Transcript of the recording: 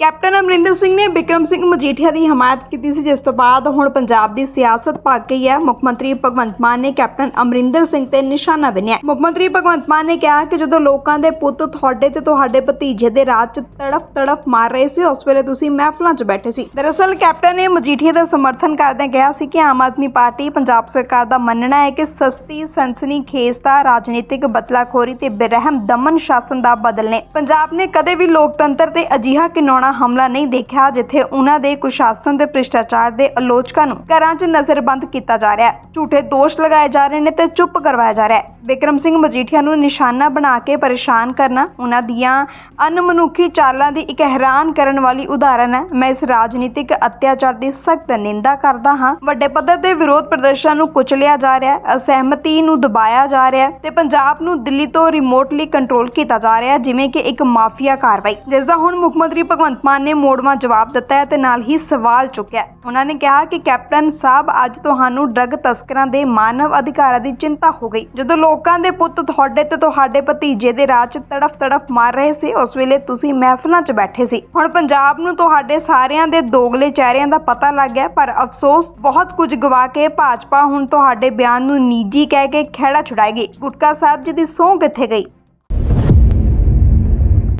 Captain Amarinder Singh ਨੇ ਬਿਕਰਮ ਸਿੰਘ ਮਜੀਠੀਆ ਦੀ ਹਮਾਇਤ ਕੀਤੀ ਸੀ, ਜਿਸ ਤੋਂ ਬਾਅਦ ਹੁਣ ਪੰਜਾਬ ਦੀ ਸਿਆਸਤ ਭੱਗ ਗਈ ਹੈ। ਮੁੱਖ ਮੰਤਰੀ ਭਗਵੰਤ ਮਾਨ ਨੇ ਕੈਪਟਨ ਅਮਰਿੰਦਰ ਸਿੰਘ ਤੇ ਨਿਸ਼ਾਨਾ ਬੰਨਿਆ। ਮੁੱਖ ਮੰਤਰੀ ਭਗਵੰਤ ਮਾਨ ਨੇ ਕਿਹਾ ਕਿ ਜਦੋਂ ਲੋਕਾਂ ਦੇ ਪੁੱਤ ਤੁਹਾਡੇ ਤੇ ਤੁਹਾਡੇ ਭਤੀਜੇ ਦੇ ਰਾਜ 'ਚ ਤੜਫ ਤੜਫ ਮਾਰ ਰਹੇ ਸੀ, ਉਸ ਵੇਲੇ ਤੁਸੀਂ ਮਹਿਫਲਾਂ 'ਚ ਬੈਠੇ ਸੀ। ਦਰਅਸਲ ਕੈਪਟਨ ਨੇ ਮਜੀਠੀਆ ਦਾ ਸਮਰਥਨ ਕਰਦਿਆਂ ਕਿਹਾ ਸੀ ਕਿ ਆਮ ਆਦਮੀ ਪਾਰਟੀ ਪੰਜਾਬ ਸਰਕਾਰ ਦਾ ਮੰਨਣਾ ਹੈ ਕਿ ਸਸਤੀ, ਸਨਸਨੀ ਖੇਸਤਾ ਰਾਜਨੀਤਿਕ ਬਦਲਾਖੋਰੀ ਤੇ ਬੇਰਹਿਮ ਦਮਨ ਸ਼ਾਸਨ ਦਾ ਬਦਲ ਨੇ। ਪੰਜਾਬ ਨੇ ਕਦੇ ਵੀ ਲੋਕਤੰਤਰ ਤੇ ਅਜਿਹਾ ਕਿਨੌਣਾ ਹਮਲਾ ਨਹੀਂ ਦੇਖਿਆ, ਜਿੱਥੇ ਉਹਨਾਂ ਦੇ ਕੁਸ਼ਾਸਨ ਤੇ ਭ੍ਰਿਸ਼ਟਾਚਾਰ ਦੇ ਆਲੋਚਕਾਂ ਨੂੰ ਘਰਾਂ 'ਚ ਨਜ਼ਰਬੰਦ ਕੀਤਾ ਜਾ ਰਿਹਾ ਹੈ। ਝੂਠੇ ਦੋਸ਼ ਲਗਾਏ ਜਾ ਰਹੇ ਨੇ ਤੇ ਚੁੱਪ ਕਰਵਾਇਆ ਜਾ ਰਿਹਾ ਹੈ। ਬਿਕਰਮ ਸਿੰਘ ਮਜੀਠੀਆ ਨੂੰ ਨਿਸ਼ਾਨਾ ਬਣਾ ਕੇ ਪਰੇਸ਼ਾਨ ਕਰਨਾ, ਉਹਨਾਂ ਦੀਆਂ ਅਨਮਨੁੱਖੀ ਚਾਲਾਂ ਦੀ ਇੱਕ ਹੈਰਾਨ ਕਰਨ ਵਾਲੀ ਉਦਾਹਰਣ ਹੈ। ਮੈਂ ਇਸ ਰਾਜਨੀਤਿਕ ਅਤਿਆਚਾਰ ਦੀ ਸਖਤ ਨਿੰਦਾ ਕਰਦਾ ਹਾਂ। ਵੱਡੇ ਪੱਧਰ ਤੇ ਵਿਰੋਧ ਪ੍ਰਦਰਸ਼ਨਾਂ ਨੂੰ ਕੁਚਲਿਆ ਜਾ ਰਿਹਾ ਹੈ, ਅਸਹਿਮਤੀ ਨੂੰ ਦਬਾਇਆ ਜਾ ਰਿਹਾ ਹੈ ਤੇ ਪੰਜਾਬ ਨੂੰ ਦਿੱਲੀ ਤੋਂ ਰਿਮੋਟਲੀ ਕੰਟਰੋਲ ਕੀਤਾ ਜਾ ਰਿਹਾ ਹੈ, ਜਿਵੇਂ ਕਿ ਇੱਕ ਮਾਫੀਆ ਕਾਰਵਾਈ। ਜਿਸ ਦਾ ਹੁਣ ਮੁੱਖ ਮੰਤਰੀ ਭਗਵੰਤ ਮਾਨ ਨੇ ਮੋੜਵਾਂ ਜਵਾਬ ਦਿੱਤਾ ਹੈ ਤੇ ਨਾਲ ਹੀ ਸਵਾਲ ਚੁੱਕਿਆ ਹੈ। ਉਹਨਾਂ ਨੇ ਕਿਹਾ ਕਿ ਕੈਪਟਨ ਸਾਹਿਬ ਅੱਜ ਤੁਹਾਨੂੰ ਡਰੱਗ ਤਸਕਰਾਂ ਦੇ ਮਾਨਵ ਅਧਿਕਾਰਾਂ ਦੀ ਚਿੰਤਾ ਹੋ ਗਈ। ਜਦੋਂ ਲੋਕਾਂ ਦੇ ਪੁੱਤ ਤੁਹਾਡੇ ਤੇ ਤੁਹਾਡੇ ਭਤੀਜੇ ਦੇ ਰਾਹ 'ਚ ਤੜਫ ਤੜਫ ਮਾਰ ਰਹੇ ਸੀ। ਉਸ ਵੇਲੇ ਤੁਸੀਂ ਮਹਿਫਲਾਂ 'ਚ ਬੈਠੇ ਸੀ। ਹੁਣ ਪੰਜਾਬ ਨੂੰ ਤੁਹਾਡੇ ਸਾਰਿਆਂ ਦੇ ਦੋਗਲੇ ਚਿਹਰਿਆਂ ਦਾ ਪਤਾ ਲੱਗ ਗਿਆ, ਪਰ ਅਫਸੋਸ, ਬਹੁਤ ਕੁਝ ਗਵਾ ਕੇ ਭਾਜਪਾ ਹੁਣ ਤੁਹਾਡੇ ਬਿਆਨ ਨੂੰ ਨਿੱਜੀ ਕਹਿ ਕੇ ਖਹਿੜਾ ਛੁਡਾਏਗੀ। ਗੁਟਕਾ ਸਾਹਿਬ ਜੀ ਦੀ ਸਹੁੰ ਕਿੱਥੇ ਗਈ।